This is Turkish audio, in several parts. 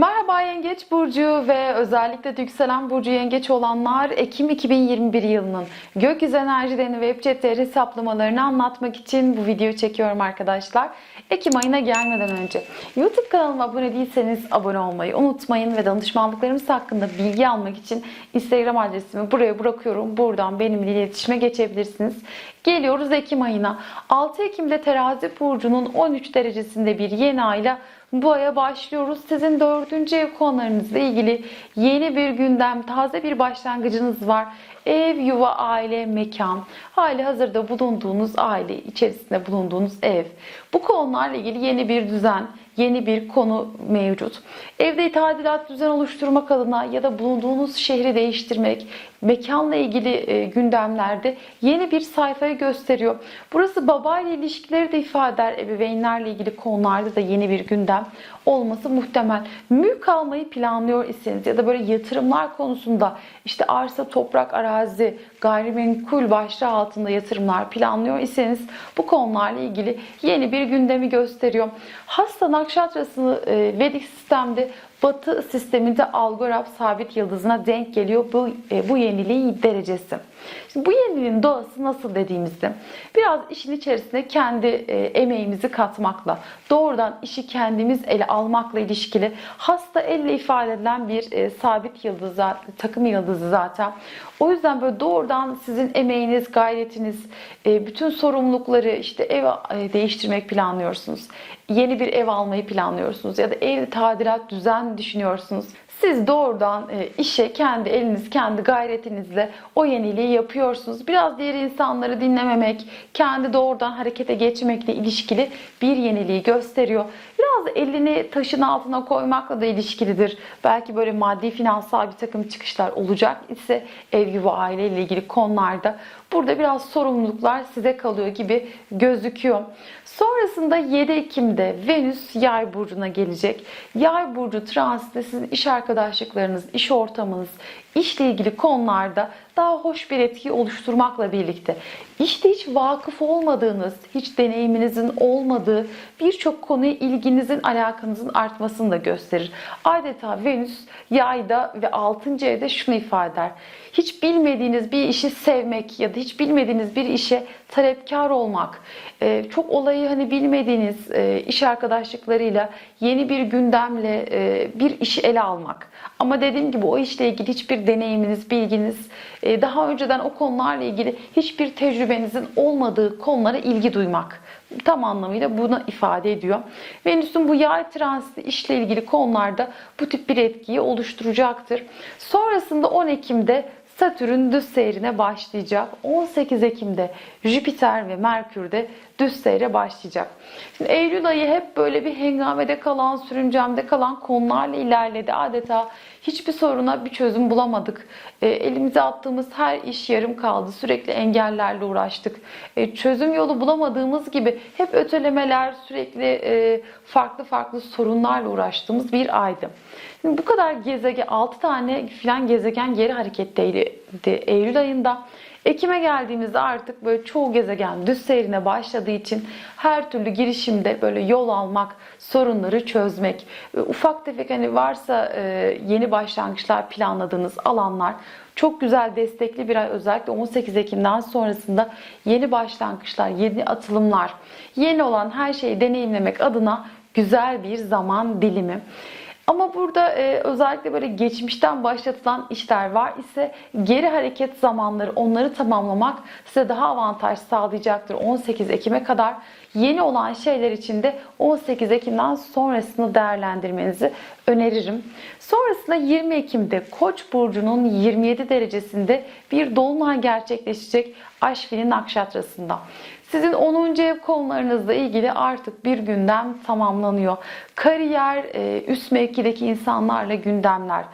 Merhaba Yengeç Burcu ve özellikle yükselen Burcu Yengeç olanlar Ekim 2021 yılının gökyüzü enerjilerini ve cep hesaplamalarını anlatmak için bu videoyu çekiyorum arkadaşlar. Ekim ayına gelmeden önce YouTube kanalıma abone değilseniz abone olmayı unutmayın ve danışmanlıklarımız hakkında bilgi almak için Instagram adresimi buraya bırakıyorum. Buradan benimle iletişime geçebilirsiniz. Geliyoruz Ekim ayına. 6 Ekim'de Terazi Burcu'nun 13 derecesinde bir yeni ayla bu aya başlıyoruz. Sizin dördüncü ev konularınızla ilgili yeni bir gündem, taze bir başlangıcınız var. Ev, yuva, aile, mekan, hali hazırda bulunduğunuz aile, içerisinde bulunduğunuz ev. Bu konularla ilgili yeni bir düzen, yeni bir konu mevcut. Evde tadilat düzen oluşturmak adına ya da bulunduğunuz şehri değiştirmek, mekanla ilgili e, gündemlerde yeni bir sayfayı gösteriyor. Burası babayla ilişkileri de ifade eder. Ebeveynlerle ilgili konularda da yeni bir gündem olması muhtemel. Mülk almayı planlıyor iseniz ya da böyle yatırımlar konusunda işte arsa, toprak, arazi, gayrimenkul başlığı altında yatırımlar planlıyor iseniz bu konularla ilgili yeni bir gündemi gösteriyor. Hasta nakşatrasını e, Vedik sistemde Batı sisteminde Algorab sabit yıldızına denk geliyor bu e, bu yeniliğin derecesi. Şimdi bu yeniliğin doğası nasıl dediğimizde biraz işin içerisine kendi e, emeğimizi katmakla, doğrudan işi kendimiz ele almakla ilişkili hasta elle ifade edilen bir e, sabit yıldız, takım yıldızı zaten. O yüzden böyle doğrudan sizin emeğiniz, gayretiniz, bütün sorumlulukları işte ev değiştirmek planlıyorsunuz. Yeni bir ev almayı planlıyorsunuz ya da ev tadilat düzen düşünüyorsunuz. Siz doğrudan e, işe kendi eliniz, kendi gayretinizle o yeniliği yapıyorsunuz. Biraz diğer insanları dinlememek, kendi doğrudan harekete geçmekle ilişkili bir yeniliği gösteriyor. Biraz elini taşın altına koymakla da ilişkilidir. Belki böyle maddi finansal bir takım çıkışlar olacak ise ev yuva aile ile ilgili konularda burada biraz sorumluluklar size kalıyor gibi gözüküyor. Sonrasında 7 Ekim'de Venüs Yay burcuna gelecek. Yay burcu transite sizin iş arkadaşlıklarınız, iş ortamınız, işle ilgili konularda daha hoş bir etki oluşturmakla birlikte işte hiç vakıf olmadığınız, hiç deneyiminizin olmadığı birçok konuya ilginizin, alakanızın artmasını da gösterir. Adeta Venüs yayda ve 6. evde şunu ifade eder. Hiç bilmediğiniz bir işi sevmek ya da hiç bilmediğiniz bir işe talepkar olmak, e, çok olayı hani bilmediğiniz e, iş arkadaşlıklarıyla yeni bir gündemle e, bir işi ele almak. Ama dediğim gibi o işle ilgili hiçbir deneyiminiz, bilginiz, daha önceden o konularla ilgili hiçbir tecrübenizin olmadığı konulara ilgi duymak tam anlamıyla bunu ifade ediyor. Venüs'ün bu yay transiti işle ilgili konularda bu tip bir etkiyi oluşturacaktır. Sonrasında 10 Ekim'de Satürn düz seyrine başlayacak. 18 Ekim'de Jüpiter ve Merkür de düz seyre başlayacak. Şimdi Eylül ayı hep böyle bir hengamede kalan, sürüncemde kalan konularla ilerledi. Adeta hiçbir soruna bir çözüm bulamadık. E, elimize attığımız her iş yarım kaldı. Sürekli engellerle uğraştık. E, çözüm yolu bulamadığımız gibi hep ötelemeler, sürekli e, farklı farklı sorunlarla uğraştığımız bir aydı. Şimdi bu kadar gezegen, 6 tane filan gezegen geri hareketteydi Eylül ayında. Ekim'e geldiğimizde artık böyle çoğu gezegen düz seyrine başladığı için her türlü girişimde böyle yol almak, sorunları çözmek, ufak tefek hani varsa e, yeni başlangıçlar planladığınız alanlar çok güzel destekli bir ay özellikle 18 Ekim'den sonrasında yeni başlangıçlar, yeni atılımlar, yeni olan her şeyi deneyimlemek adına güzel bir zaman dilimi. Ama burada e, özellikle böyle geçmişten başlatılan işler var ise geri hareket zamanları onları tamamlamak size daha avantaj sağlayacaktır 18 Ekim'e kadar. Yeni olan şeyler için de 18 Ekim'den sonrasını değerlendirmenizi öneririm. Sonrasında 20 Ekim'de Koç burcunun 27 derecesinde bir dolunay gerçekleşecek Aşvini Nakşatrası'nda. Sizin 10. ev konularınızla ilgili artık bir gündem tamamlanıyor. Kariyer, e, üst mevkideki insanlarla gündemler,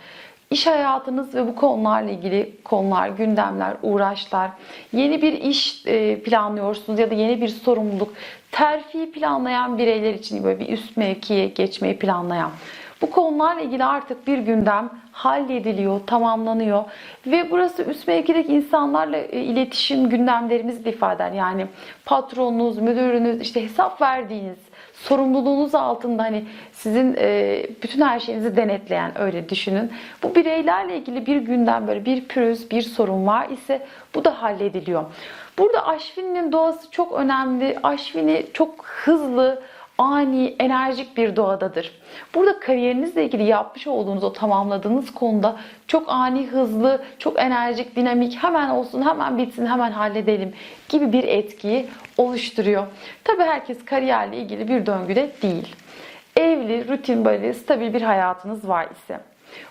iş hayatınız ve bu konularla ilgili konular, gündemler, uğraşlar, yeni bir iş e, planlıyorsunuz ya da yeni bir sorumluluk, terfi planlayan bireyler için böyle bir üst mevkiye geçmeyi planlayan bu konularla ilgili artık bir gündem hallediliyor, tamamlanıyor ve burası üst mevkideki insanlarla e, iletişim gündemlerimizi de ifade. Yani patronunuz, müdürünüz, işte hesap verdiğiniz, sorumluluğunuz altında hani sizin e, bütün her şeyinizi denetleyen öyle düşünün. Bu bireylerle ilgili bir günden böyle bir pürüz, bir sorun var ise bu da hallediliyor. Burada Aşvini'nin doğası çok önemli. Aşvini çok hızlı, ani, enerjik bir doğadadır. Burada kariyerinizle ilgili yapmış olduğunuz o tamamladığınız konuda çok ani, hızlı, çok enerjik, dinamik, hemen olsun, hemen bitsin, hemen halledelim gibi bir etkiyi oluşturuyor. Tabii herkes kariyerle ilgili bir döngüde değil. Evli, rutin böyle stabil bir hayatınız var ise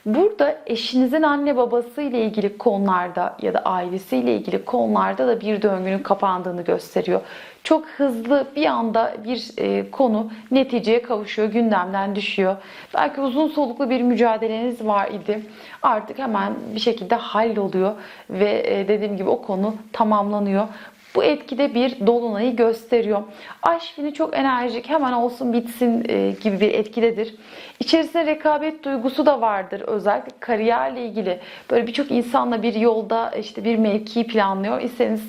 Burada eşinizin anne babası ile ilgili konularda ya da ailesiyle ilgili konularda da bir döngünün kapandığını gösteriyor. Çok hızlı bir anda bir e, konu neticeye kavuşuyor, gündemden düşüyor. Belki uzun soluklu bir mücadeleniz var idi. Artık hemen bir şekilde halloluyor ve e, dediğim gibi o konu tamamlanıyor. Bu etkide bir dolunayı gösteriyor. Aşvini çok enerjik, hemen olsun bitsin e, gibi bir etkidedir. İçerisinde rekabet duygusu da vardır. Özellikle kariyerle ilgili böyle birçok insanla bir yolda işte bir mevkiyi planlıyor iseniz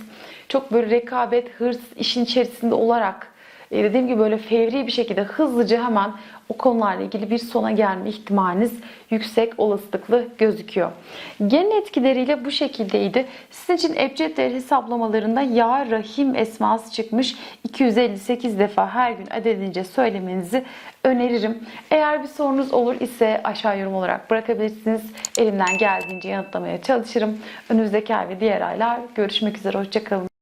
çok böyle rekabet, hırs işin içerisinde olarak e, dediğim gibi böyle fevri bir şekilde hızlıca hemen o konularla ilgili bir sona gelme ihtimaliniz yüksek olasılıklı gözüküyor. Genel etkileriyle bu şekildeydi. Sizin için ebced değer hesaplamalarında ya rahim esması çıkmış. 258 defa her gün adedince söylemenizi öneririm. Eğer bir sorunuz olur ise aşağı yorum olarak bırakabilirsiniz. Elimden geldiğince yanıtlamaya çalışırım. Önümüzdeki ay ve diğer aylar görüşmek üzere. Hoşçakalın.